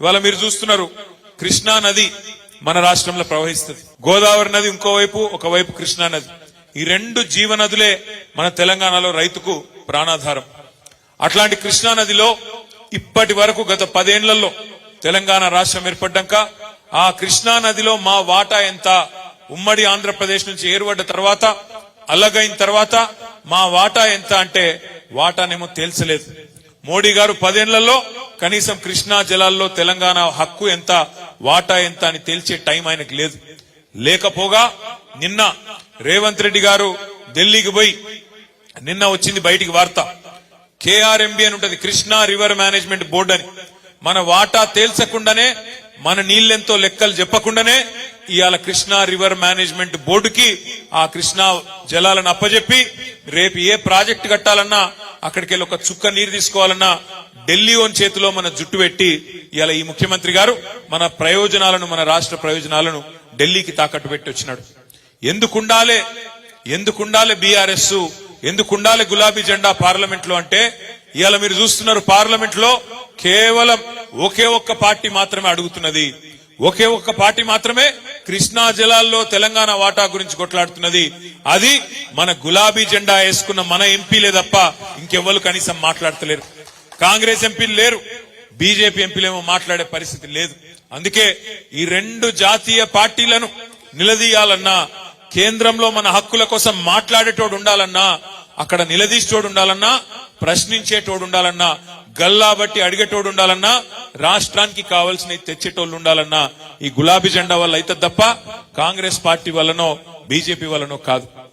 ఇవాళ మీరు చూస్తున్నారు కృష్ణా నది మన రాష్ట్రంలో ప్రవహిస్తుంది. గోదావరి నది ఇంకోవైపు ఒకవైపు కృష్ణా నది. ఈ రెండు జీవనదులే మన తెలంగాణలో రైతుకు ప్రాణాధారం. అట్లాంటి కృష్ణా నదిలో ఇప్పటి వరకు గత పదేళ్ళలో తెలంగాణ రాష్ట్రం ఏర్పడ్డాక ఆ కృష్ణా నదిలో మా వాటా ఎంత? ఉమ్మడి ఆంధ్రప్రదేశ్ నుంచి ఏర్పడ్డ తర్వాత అల్లగైన తర్వాత మా వాటా ఎంత అంటే వాటానేమో తేల్చలేదు. మోడీ గారు పదేళ్ళలో కనీసం కృష్ణా జలాల్లో తెలంగాణ హక్కు ఎంత వాటా ఎంత అని తేల్చే టైం ఆయనకు లేదు. లేకపోగా నిన్న రేవంత్ రెడ్డి గారు ఢిల్లీకి పోయి నిన్న వచ్చింది బయటికి వార్త. కేఆర్ఎంబి అని ఉంటది కృష్ణా రివర్ మేనేజ్మెంట్ బోర్డు అని. మన వాటా తేల్చకుండానే మన నీళ్ళెంతో లెక్కలు చెప్పకుండానే ఇవాళ కృష్ణా రివర్ మేనేజ్మెంట్ బోర్డుకి ఆ కృష్ణా జలాలను అప్పజెప్పి రేపు ఏ ప్రాజెక్ట్ కట్టాలన్నా అక్కడికి వెళ్ళి ఒక చుక్క నీరు తీసుకోవాలన్నా ఢిల్లీ ఓన్ చేతిలో మన జుట్టు పెట్టి ఇలా ఈ ముఖ్యమంత్రి గారు మన ప్రయోజనాలను మన రాష్ట్ర ప్రయోజనాలను ఢిల్లీకి తాకట్టు పెట్టి వచ్చినాడు. ఎందుకుండాలే ఎందుకుండాలే బీఆర్ఎస్ ఎందుకుండాలే గులాబీ జెండా పార్లమెంట్లో అంటే ఇవాళ మీరు చూస్తున్నారు పార్లమెంట్లో కేవలం ఒకే ఒక్క పార్టీ మాత్రమే అడుగుతున్నది. ఒకే ఒక్క పార్టీ మాత్రమే కృష్ణా జలాల్లో తెలంగాణ వాటా గురించి కొట్లాడుతున్నది. అది మన గులాబీ జెండా వేసుకున్న మన ఎంపీలే తప్ప ఇంకెవ్వరు కనీసం మాట్లాడతలేరు. కాంగ్రెస్ ఎంపీలు లేరు. బీజేపీ ఎంపీలేమో మాట్లాడే పరిస్థితి లేదు. అందుకే ఈ రెండు జాతీయ పార్టీలను నిలదీయాలన్నా కేంద్రంలో మన హక్కుల కోసం మాట్లాడేటోడు ఉండాలన్నా అక్కడ నిలదీసేటోడు ఉండాలన్నా ప్రశ్నించేటోడు ఉండాలన్నా గల్లా బట్టి అడిగేటోడు ఉండాలన్నా రాష్ట్రానికి కావాల్సిన తెచ్చేటోళ్ళు ఉండాలన్నా ఈ గులాబీ జెండా వల్ల అయితే తప్ప కాంగ్రెస్ పార్టీ వల్లనో బీజేపీ వల్లనో కాదు.